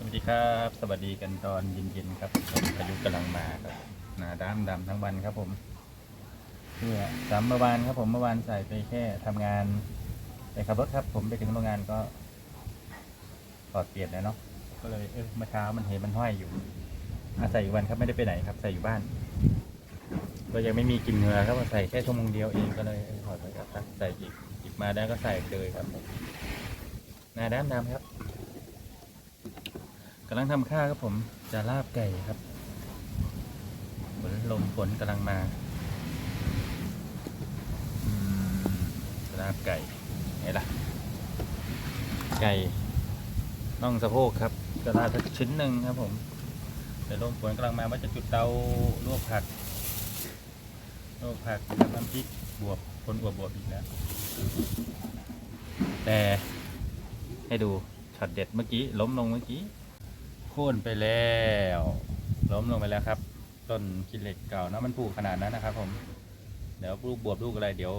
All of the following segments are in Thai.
สวัสดีครับ สวัสดีกันตอนเย็นๆครับพายุกำลังมาครับหนาดำดำทั้งวันครับผมเพื่อสามเมื่อวานครับผมเมื่อวานใส่ไปแค่ทำงานไปขับรถครับ ผมไปถึงโรงงานก็ถอดเปลี่ยนแล้วเนาะก็เลยเออเมื่อเช้ามันเห็นมันห้อยอยู่อาศัยอีกวันครับไม่ได้ไปไหนครับใส่อยู่บ้านก็ยังไม่มีกลินเหงื่อครับใส่แค่ชั่วโมงเดียวเองก็เลยเอถอดไปกับซักใส่อีกหยิบมาได้ก็ใส่เลยครับหนาดำดำครับ กำลังทำข้าวครับผมจะลาบไก่ครับฝนลมฝนกำลังมาลาบไก่ไหนล่ะ ไก่น่องสะโพกครับจะลาบสักชิ้นหนึ่งครับผมเดี๋ยวลมฝนกำลังมาว่าจะจุดเตาลวกผักลวกผักกับน้ำพริกบวบคนบวบบวบอีกแล้ว แต่ให้ดูช็อตเด็ดเมื่อกี้ล้มลงเมื่อกี้ ค่นไปแล้วล้มลงไปแล้วครับ ต้นกิเหล็กเก่าเนาะมันผูกขนาดนั้นนะครับ ผม เดี๋ยวลูกบวบลูกอะไรเดี๋ยว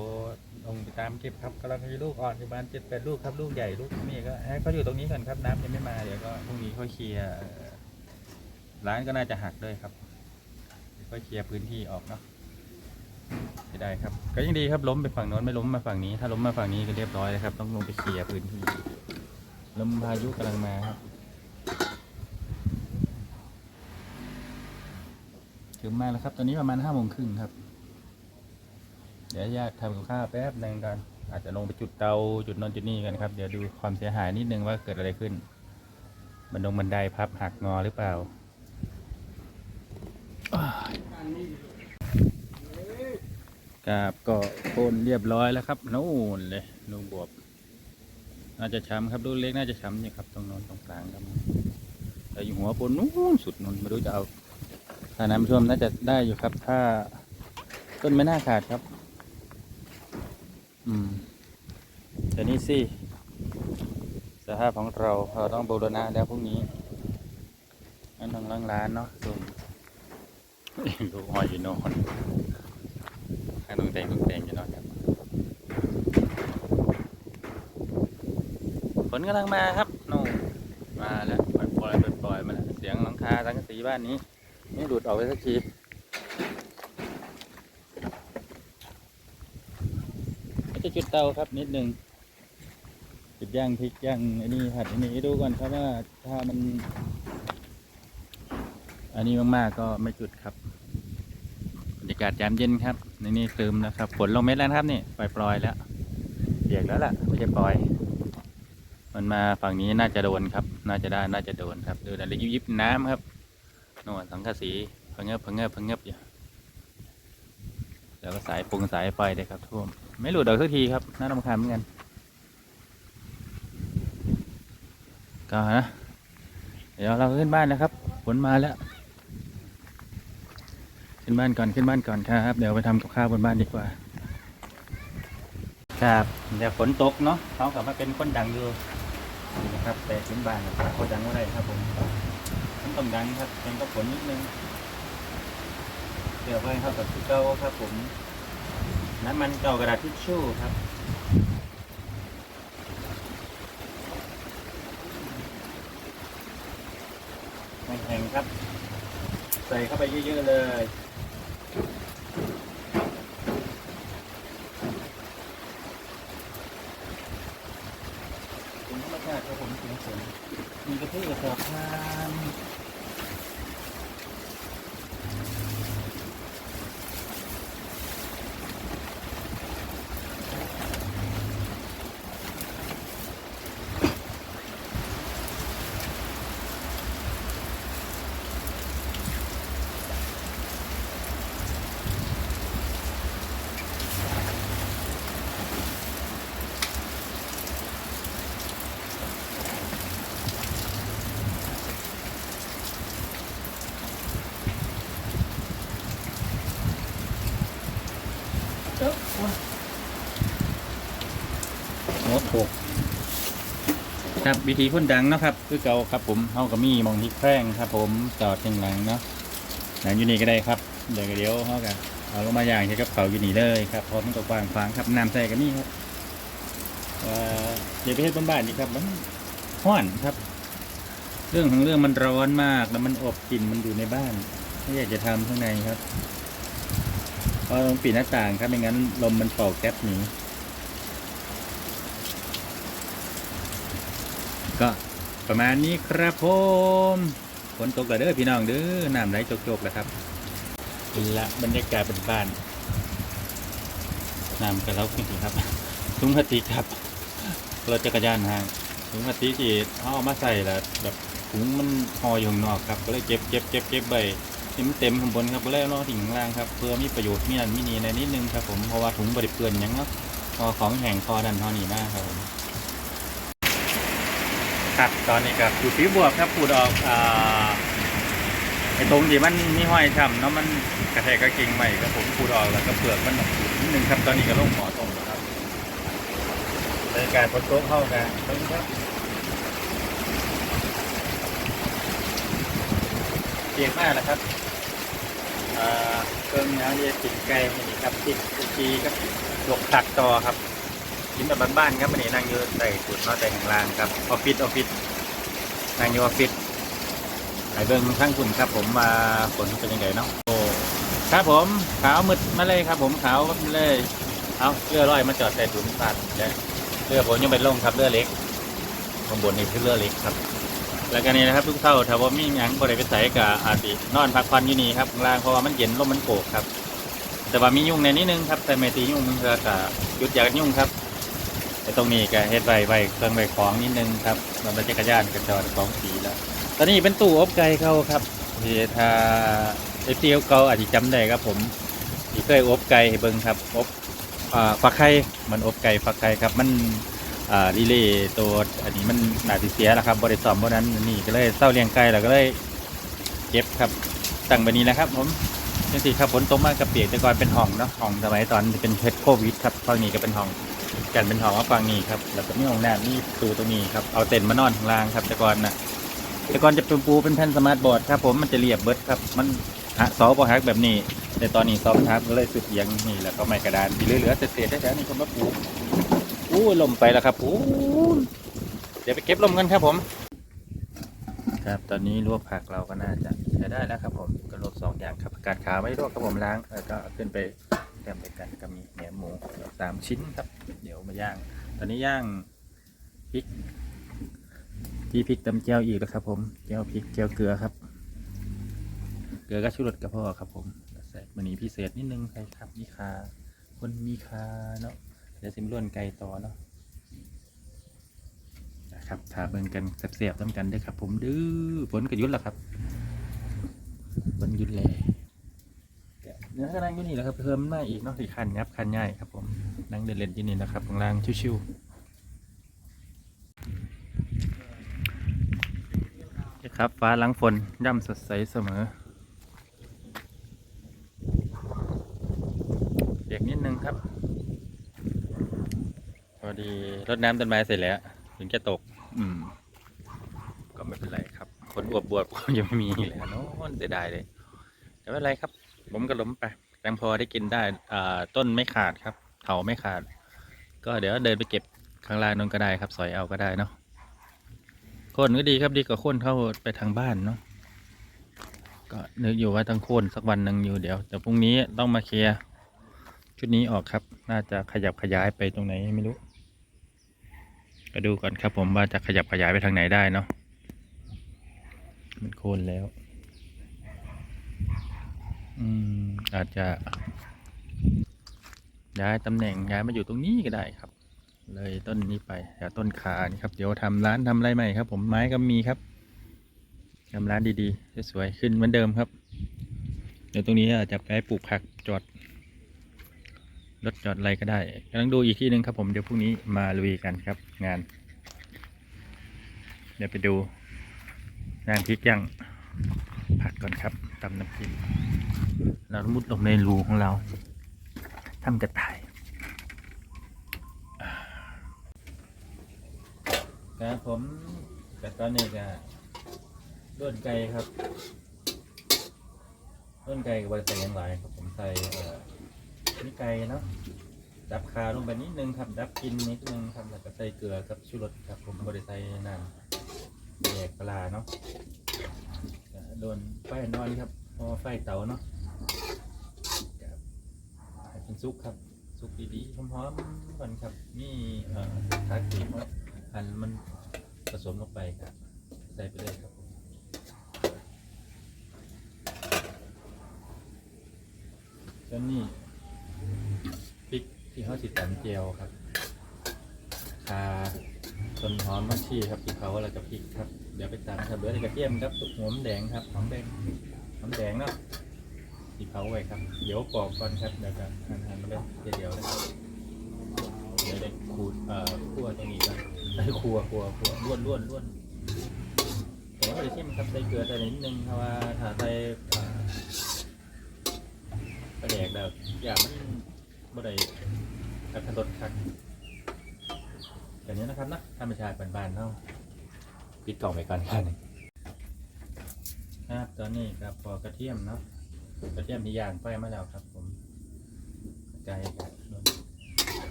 ลงไปตามเก็บครับกำลังมีลูกอ่อนประมาณเจ็ดแปดลูกครับลูกใหญ่ลูกนี่ก็ให้เขาอยู่ตรงนี้ก่อนครับน้ำยังไม่มาเดี๋ยวก็พรุ่งนี้ค่อยเคลียร์ร้านก็น่าจะหักด้วยครับค่อยเคลียร์พื้นที่ออกเนาะจะได้ครับ ก็ยังดีครับล้มไปฝั่งโน้นไม่ล้มมาฝั่งนี้ ถ้าล้มมาฝั่งนี้ก็เรียบร้อยเลยครับ ต้องลงไปเคลียร์พื้นที่ลมพายุกำลังมาครับ ถึงมาแล้วครับ ตอนนี้ประมาณห้าโมงครึ่งครับ เดี๋ยวญาติทำกับข้าวแป๊บหนึ่งกันอาจจะลงไปจุดเตาจุดนอนจุดนี่กันครับ เดี๋ยวดูความเสียหายนิดนึงว่าเกิดอะไรขึ้น บันดงบันไดพับหักงอหรือเปล่าอ้ากาบก็โคนเรียบร้อยแล้วครับนู่นเลยลูกบวบ น่าจะช้ำครับลูกเล็กน่าจะช้ำนี่ครับตรงโนนตรงกลางครับแต่อยู่หัวบนนู้นสุดนนไม่รู้จะเอา ถ้าน้ำท่วมน่าจะได้อยู่ครับ ถ้าต้นไม่น่าขาดครับ อืมแต่นี่สิสภาพของเราเราต้องบูรณะแล้วพรุ่งนี้นั่นทางล้างร้านเนาะส่งลูกหอยอยู่นอนข้างตรงแตงตรงแตงอยู่นอนครับฝนกำลังมาครับโน่นมาแล้วปล่อยปล่อยปล่อยมาแล้วเสียงหลังคาสังกะสีบ้านนี้ นี่หลุดออกไปสักทีก็จะจุดเตาครับนิดหนึ่งจุดย่างพริกย่างอ้นี่ผัดอ้นี่ให้ดูก่อนครับว่าถ้ามัน อันนี้มากๆก็ไม่จุดครับบรรยากาศยามเย็นครับในนี่ซึมแล้วครับฝนลงเม็ดแล้วครับนี่ปล่อยปล่อยแล้วเปียกแล้วล่ะไม่ใช่ปล่อย มันมาฝั่งนี้น่าจะโดนครับ น่าจะได้น่าจะโดนครับดูนะยิบยิบน้ำครับ น่นสังกะสีพะเงบพะเงบพะเงบอยู่แล้วก็สายปรุงสายไฟเลยครับท่วม ไม่หลุดออกสักทีครับน่ารำคาญเหมือนกันก็นะเดี๋ยวเราขึ้นบ้านนะครับฝนมาแล้ว ขึ้นบ้านก่อนขึ้นบ้านก่อนครับ เดี๋ยวไปทำกับข้าวบนบ้านดีกว่า ครับเดี๋ยวฝนตกเนาะเขากลับมาเป็นคนดังอยู่นะครับแต่ขึ้นบ้านนะครับเขาดังว่าไรครับผม ต้องดังครับเป็นก็ผลนิดนึงเดี๋ยวไว้เข้ากับที่เก้าครับผมน้ำมันเก่ากระดาษทิชชู่ครับไม่แข็งครับ ใส่เข้าไปเยอะๆเลยเป็นธรรมชาติครับผมเสียงฝนมีกระเทียมสอบทาน หัวโขก ครับวิธีพ่นดังเนาะครับ คือเก่าครับผมเฮากับมีมองที่แพร่งครับผมจอดข้างหลังเนาะหลังอยู่นี่ก็ได้ครับเดี๋ยวก็เดี๋ยวเฮากันเอาลงมาอย่างที่กับเขาอยู่นี่เลยครับพร้อมกับกวางฟางครับน้ำใส่กันนี่ครับเดี๋ยวไปเฮ็ดบนบ้านนี่ครับมันห้อนครับ เรื่องของเรื่องมันร้อนมากแล้วมันอบกลิ่นมันอยู่ในบ้านไม่อยากจะทำข้างในครับเพราะต้องปิดหน้าต่างครับไม่งั้นลมมันเป่าแก๊สหนี ก็ประมาณนี้ครับผมฝนตกแล้วเด้อพี่น้องเด้อน้ำไหลโจกๆแล้วครับนี่ละบรรยากาศเป็นบ้านน้ำกระเลาจริงๆครับถุงพลาสติกครับรถจักรยานห่างถุงพลาสติกที่เขาเอามาใส่แล้วแบบถุงมันห่ออยู่ข้างนอกครับก็เลยเก็บเก็บเก็บเก็บใบที่มันเต็มข้างบนครับก็เลยเอาลงทิ้งข้างล่างครับเพื่อมีประโยชน์มีนันมีนีในนิดนึงครับผมเพราะว่าถุงบริเปื้อนยังเนาะพอของแห้งพอดันพอหนีมากครับผม ครับ ตอนนี้กับอยู่ปีบวกครับปูดออกอ่าไอ้ตรงที่มันมีห้อยช่ำเนาะมันกระแทกกระกิ่งใหม่ครับผมปูดออกแล้วก็เปลือกมันออกนิดนึงครับตอนนี้ก็ลงหมอตรงแล้วครับบรรยากาศฝนตกเข้ากันตรงนี้ครับเปียกมากนะครับอ่าเครื่องน้ำเย็นติดไก่นี่ครับติดกุกีครับหลกตักต่อครับ กินแบบบ้านๆครับวันนี้นั่งอยู่ใส่จุดนอนแต่ข้างล่างครับออฟฟิศออฟฟิศนั่งอยู่ออฟฟิศไอเบิ้งข้างคุณครับ ผมมาฝนเป็นยังไงเนาะโอ้ครับผมขาวมืดมาเลยครับ ผมขาวมาเลยเอาเรือลอยมาจอดใส่ถุงปัดและเรือผมยังเป็นลงครับเรือเล็กข้างบนนี่คือเรือเล็กครับ แล้วก็นี่นะครับ ทุกเท่าถ้าว่ามีหยังบ่ได้ไปใส่กับอาตินอนพักผ่อนอยู่นี่ครับล่างเพราะว่ามันเย็นลมมันโกกครับแต่ว่ามียุงในนิดนึงครับแต่ไม่ตียุงมันก็กะหยุดอยากยุ่งครับ แต่ตรงนี้ก็เฮ็ดไว้ไว้เครื่องไว้ของนิดนึงครับมันเป็นจักรยานกันจอดของสีแล้ว ตอนนี้เป็นตู้อบไก่เขาครับที่ถ้าเอฟซีเก่าอาจจะจำได้ครับผมที่เคยอบไก่เบิ่งครับอบอ่าฟักไข่มันอบไก่ฟักไข่ครับ มันรีเลย์ตัวอันนี้มันหนาติเสียแล้วครับบริษัทเพราะนั้นนี่ก็เลยเศร้าเลี้ยงไก่แล้วก็เลยเก็บครับตั้งแบบนี้นะครับ ผมจังสิครับฝนตกมากกระเปียกแต่ก่อนเป็นห้องเนาะห้องสมัยตอนเป็นเพชรโควิดครับฝั่งนี้ก็เป็นห้อง กันเป็นหองว่าฝั่งนี้ครับ แล้วก็มีห้องน้ำมีประตูตรงนี้ครับ เอาเต็นท์มานอนข้างล่างครับ แต่ก่อนนะแต่ก่อนจะเป็นปูเป็นแผ่นสมาร์ทบอร์ดครับผม มันจะเรียบเบิดครับ มันหักซอฟหักแบบนี้ แต่ตอนนี้ซอฟทับก็เลยสุดเอียงนี่แล้วก็ไม้กระดานที่เหลือๆเศษๆได้แล้วนี่คนมาปูอู้ลมไปแล้วครับอู้เดี๋ยวไปเก็บลมกันครับผม ครับตอนนี้ลวกผักเราก็น่าจะใช้ได้แล้วครับผมก็ลวกสองอย่างครับผักกาดขาวไม่ลวกครับผมล้างแล้วก็ขึ้นไป แกมไปกันก็มีเนื้อหมูสามชิ้นครับ เดี๋ยวมาย่าง ตอนนี้ย่างพริกที่พริกตำเจียวอีกแล้วครับ ผมเจียวพริกเจียวเกลือครับ เกลือก็ชูรสกระเพาะครับผมใส่มันนี้พิเศษนิดนึงใส่ครับมีคาคนมีคาเนาะเดี๋ยวซิมล้วนไก่ต่อเนาะนะครับถาเบิ่งกันเสียบๆต้มกันด้วยครับ ผมดื้อฝนกระยุดแล้วครับฝนหยุดแล้ว เนื้อก็นั่งอยู่นี่แหละครับเพิ่มมาอีกเนาะที่คันยับคันง่ายครับผมนั่งเดินเล่นที่นี่นะครับข้างล่างชิวๆนะครับฟ้าหลังฝนย่ำสดใสเสมอเด็กนิดนึงครับพอดีรดน้ำต้นไม้เสร็จแล้ว ถึงจะตก อืม ก็ไม่เป็นไรครับ คนอวบบวบยังไม่มีแล้วโน้นเสียดายเลย แต่ไม่เป็นไรครับ ผมก็ล้มไปแตงพอได้กินได้อ่าต้นไม่ขาดครับเถาไม่ขาด ก็เดี๋ยวเดินไปเก็บข้างล่างนนก็ได้ครับ สอยเอาก็ได้เนาะโคนก็ดีครับดีกว่าโคนเข้าไปทางบ้านเนาะก็นึกอยู่ว่าต้องโคนสักวันหนึ่งอยู่เดี๋ยวเดี๋ยวพรุ่งนี้ต้องมาเคลียร์ชุดนี้ออกครับ น่าจะขยับขยายไปตรงไหนไม่รู้ ก็ดูก่อนครับผมว่าจะขยับขยายไปทางไหนได้เนาะมันโค่นแล้ว อืมอาจจะ ย้ายตำแหน่งย้ายมาอยู่ตรงนี้ก็ได้ครับ เลยต้นนี้ไปแถวต้นขานี่ครับ เดี๋ยวทำร้านทำอะไรใหม่ครับ ผมไม้ก็มีครับทำร้านดีๆสวยๆขึ้นเหมือนเดิมครับ เดี๋ยวตรงนี้อาจจะไปปลูกผักจอดรถจอดอะไรก็ได้กำลังดูอีกที่หนึ่งครับผมเดี๋ยวพรุ่งนี้มาลุยกันครับ งาน เดี๋ยวไปดูงานพริกย่างผัดก่อนครับตำน้ำพริก เรามุดลงในรูของเราทำกระต่ายครับผมแต่ตอนนี้ก็ด้วนไก่ครับด้วนไก่กับบริษัทยังหลายครับผมใส่นี่ไก่เนาะดับคาลงไปนิดนึงครับ ดับกลินนิดนึงครับแล้วก็ใส่เกลือกับชูรสครับผมบริใส่น้แยกปลาเนาะโดนไฟนอนครับพราะว่าไฟเตาเนาะ ให้เป็นซุกครับซุกดีๆหอมๆก่อนครับนี่เอ่อทักสีว่าอันมันผสมลงไปครับ ใส่ไปเลยครับแล้วนี่พริกที่เขาสิตำเจียวครับคาต้นหอมมักชีครับที่เขาแล้วก็พริกครับ เดี๋ยวไปตามครับเหลือแต่กระเทียมครับตุกหอมแดงครับหอมแดงหอมแดงเนาะ ที่เขาไว้ครับ เดี๋ยวปอกก่อนครับเดี๋ยวจะหันหั่นมาเลยเดี๋ยวเดี๋ยวนะครับเดี๋ยวได้ขูดเอ่อคั่วตรงนี้ก่อนได้คั่วคั่วคั่วล้วนล้วนล้วนแต่ว่าไปชิมครับใส่เกลือใส่นิดนึงเพราะว่าถ้าใส่เอ่อปลาแดกแบบอย่างมันบ่ได้กระทะรสคักแบบนี้นะครับนะธรรมชาติบานๆเท่าปิดกล่องไปก่อนครับครับตอนนี้ครับพอกระเทียมเนาะ กระเทียมที่ย่างไฟมาแล้วครับ ผมไก่ครับนน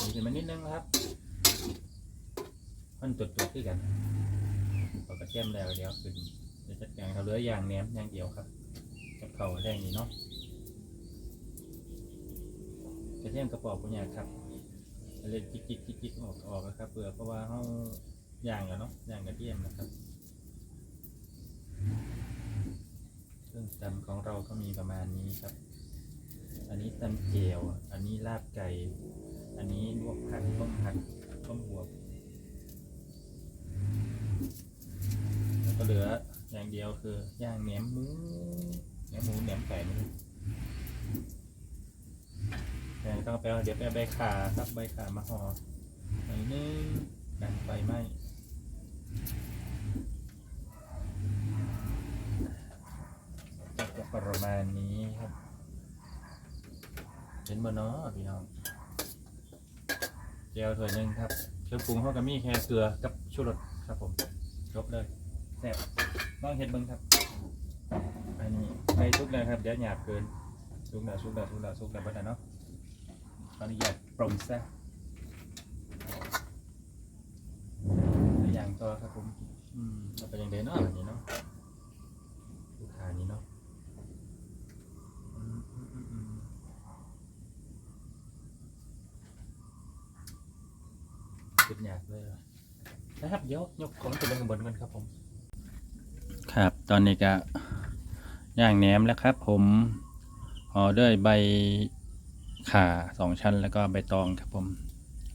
มีขึ้นมานิดนึงครับมันตุดตัวขึ้นกันพอกระเทียมแล้วเดี๋ยวขึ้นเดี๋ยวจัดการเขาเหลืออย่างแหนมอย่างเดียวครับกับเขาแดงนี้เนาะกระเทียมกระปอกปุญญาครับเล่นจิกจิกจิกจิกออกออกนะครับเผื่อเพราะว่าเขาย่างกันเนาะย่างกระเทียมนะครับเค รื่องตำของเราก็มีประมาณนี้ครับ อันนี้ตำเจียวอันนี้ลาบไก่ อันนี้ลวกผักต้มผักต้มหัวแล้วก็เหลืออย่างเดียวคือย่างแหนมหมูแหนมหมูแหนมไก่นี่แกงต้องไปเอาเดี๋ยวไปใบขาครับใบขามาห่อหน่อยนึงกันไฟไหมจะ ประมาณนี้ครับเห็นบ่เนาะพี่น้องเจียวถ้วยหนึ่งครับเครื่องปรุงเขาก็มีแค่เกลือกับชูรสครับผมจบเลยแซ่บลองเห็ดเบิ้งครับอันนี้ไปทุกเลยครับเดี๋ยวหยาบเกินสุกแล้วสุกแล้วสุกแล้วสุกแล้วเบัดนะเนาะขออนุญาตปรุงซะอย่างต่อครับผมอืมเราไปยังเดนเนาะอันนี้เนาะลูกค้านี้เนาะอืมอืมอืมอืมสุ ดยากเลยนะครับเดี๋ยวยกของตัวเองข้างบนกันครับผม ครับตอนนี้ก็ย่างแหนมแล้วครับ ผมห่อด้วยใบข่าสองชั้นแล้วก็ใบตองครับผม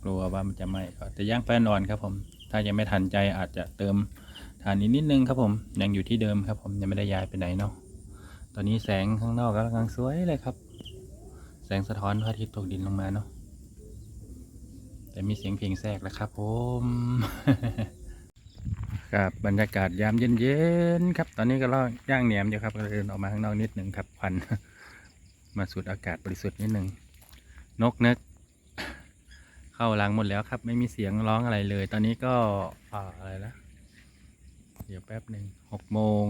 กลัวว่ามันจะไหม้ก็จะย่างไฟนอนครับ ผม ถ้ายังไม่ทันใจอาจจะเติมฐานอีกนิดนึงครับผมยังอยู่ที่เดิมครับ ผมยังไม่ได้ย้ายไปไหนเนาะตอนนี้แสงข้างนอกกำลังสวยเลยครับ แสงสะท้อนพระอาทิตย์ตกดินลงมาเนาะ แต่มีเสียงเพลงแทรกแล้วครับผมครับบรรยากาศยามเย็นๆครับ ตอนนี้ก็ล่อย่างแหนมอยู่ครับก็เดินออกมาข้างนอกนิดหนึ่งครับควันมาสูดอากาศบริสุทธิ์นิดหนึ่งนกนึกเข้ารังหมดแล้วครับ ไม่มีเสียงร้องอะไรเลย ตอนนี้ก็ออะไรนะเดี๋ยวแป๊บหนึ่งหกโมง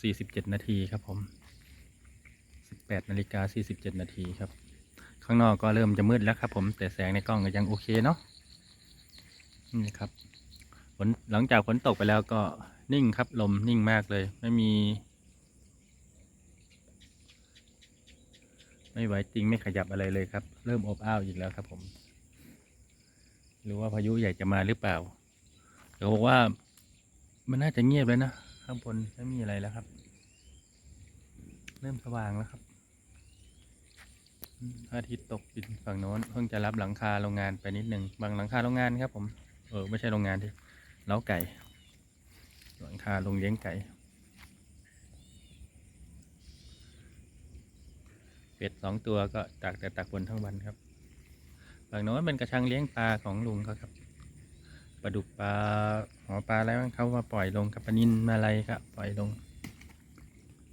สี่สิบเจ็ดนาทีครับผมสิบแปดนาฬิกาสี่สิบเจ็ดนาทีครับ ข้างนอกก็เริ่มจะมืดแล้วครับ ผมแต่แสงในกล้องก็ยังโอเคเนาะนี่ครับฝนหลังจากฝนตกไปแล้วก็นิ่งครับ ลมนิ่งมากเลย ไม่มี ไม่ไหวจริงไม่ขยับอะไรเลยครับ เริ่มอบอ้าวอีกแล้วครับ ผมหรือว่าพายุใหญ่จะมาหรือเปล่าเดี๋ยวบอกว่ามันน่าจะเงียบเลยนะข้างบนไม่มีอะไรแล้วครับ เริ่มสว่างแล้วครับ อาทิตย์ตกดินฝั่งโน้น เพิ่งจะรับหลังคาโรงงานไปนิดหนึ่งบางหลังคาโรงงานครับ ผม เออไม่ใช่โรงงานที่เล้าไก่ หลังคาโรงเลี้ยงไก่เป็ดสองตัวก็ตากแต่ตากบนทั้งวันครับฝั่งโน้นเป็นกระชังเลี้ยงปลาของลุงเขาครับปลาดุกปลาหอปลาอะไรบ้างเขามาปล่อยลงกับปลานินมาอะไรครับปล่อยลง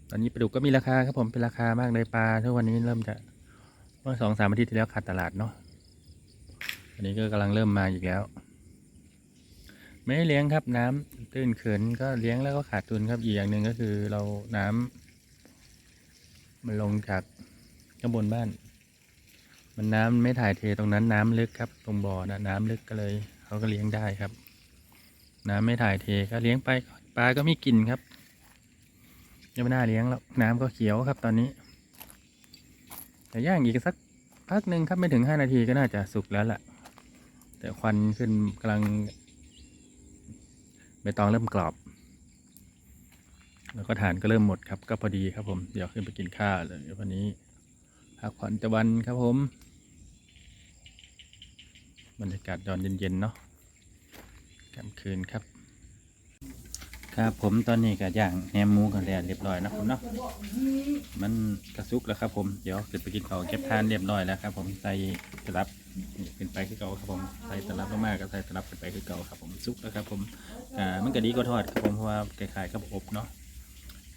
ตอนนี้ปลาดุกก็มีราคาครับผมเป็นราคามากเลยปลาทุกวันนี้เริ่มจะ เมื่อสองสามอาทิตย์ที่แล้วขาดตลาดเนาะอันนี้ก็กำลังเริ่มมาอีกแล้ว ไม่ได้เลี้ยงครับ น้ำตื้นเขินก็เลี้ยงแล้วก็ขาดทุนครับอีกอย่างหนึ่งก็คือเราน้ำมันลงจากข้างบนบ้าน มันน้ำไม่ถ่ายเทตรงนั้นน้ำลึกครับ ตรงบ่อนะน้ำลึกก็เลยเขาก็เลี้ยงได้ครับ น้ำไม่ถ่ายเทก็เลี้ยงไปปลาก็ไม่กินครับยังไม่น่าเลี้ยงแล้วน้ำก็เขียวครับตอนนี้ แต่ย่างอีกสักพักหนึ่งครับไม่ถึงห้านาทีก็น่าจะสุกแล้วแหละแต่ควันขึ้นกำลังใบตองเริ่มกรอบ แล้วก็ฐานก็เริ่มหมดครับ ก็พอดีครับผม เดี๋ยวขึ้นไปกินข้าวเลยวันนี้พักผ่อนตะวันครับผม บรรยากาศตอนเย็นๆเนาะกลางคืนครับ ครับผมตอนนี้ก็ย่างแหนมหมูกันแล้วเรียบร้อยนะผมเนาะมันกระซุกแล้วครับผมเดี๋ยวขึ้นไปกินข้าเก็บทานเรียบร้อยแล้วครับ ผมใส่ตลับขึ้นไปคือเก่าครับผมใส่ตลับมากๆก็ใส่ตลับขึ้นไปคือเก่าครับ ผมซุกแล้วครับ ผมอ่ามันก็ดีก็ทอดครับผมเพราะว่าคล้ายๆกับอบเนาะ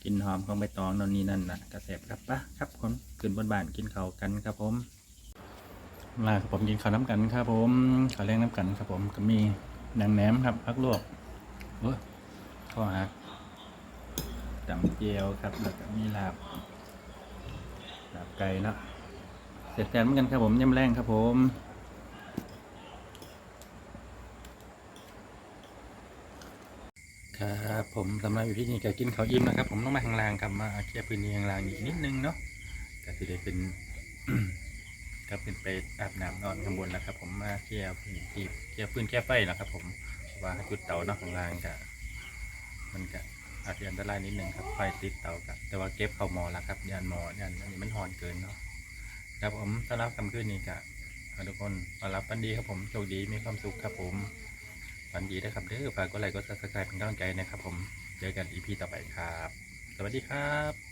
กินหอมของใบตองนนนี่นั่นนะกระแสบครับปะครับคนขึ้นบนบ้านกินเขากันครับผมลาครับผมกินข้าวน้ำกันครับผมข้าวแรงน้ำกันครับผมก็มีนางแหนมครับพักลวกโอ้ ข้อหักตำเจียวครับแล้วก็มีลาบลาบไก่เนาะเสร็จแล้วเหมือนกันครับผมยำแรงครับผมครับผมสำหรับอยู่ที่นี่ก็กินข้าวอิ่มนะครับ ผมต้องมาข้างลางครับมาเคลียร์พื้นที่ข้างลางอีกนิดนึงเนาะก็จะได้เป็นก็เป็นไปอาบน้ำนอนข้างบนแล้วครับ ผมมาเคลียร์พื้นที่เคลียร์พื้นเคลียร์ไฟนะครับ ผมว่าจุดเตาเนาะข้างล่างก็ มันก็อาจจะอันตรายนิดหนึ่งครับไฟติดเตากับแต่ว่าเก็บเข้าหมอแล้วครับยานหมอยานอันนี้มันหอนเกินเนาะครับผมสำหรับคำขึ้นนี้กับทุกคนต้อนรับปันดีครับผมโชคดีมีความสุขครับผมวันดีนะครับเด้อฝากกดไลค์กดซับสไครป์เป็นกำลังใจนะครับผมเจอกันอีพีต่อไปครับ สวัสดีครับ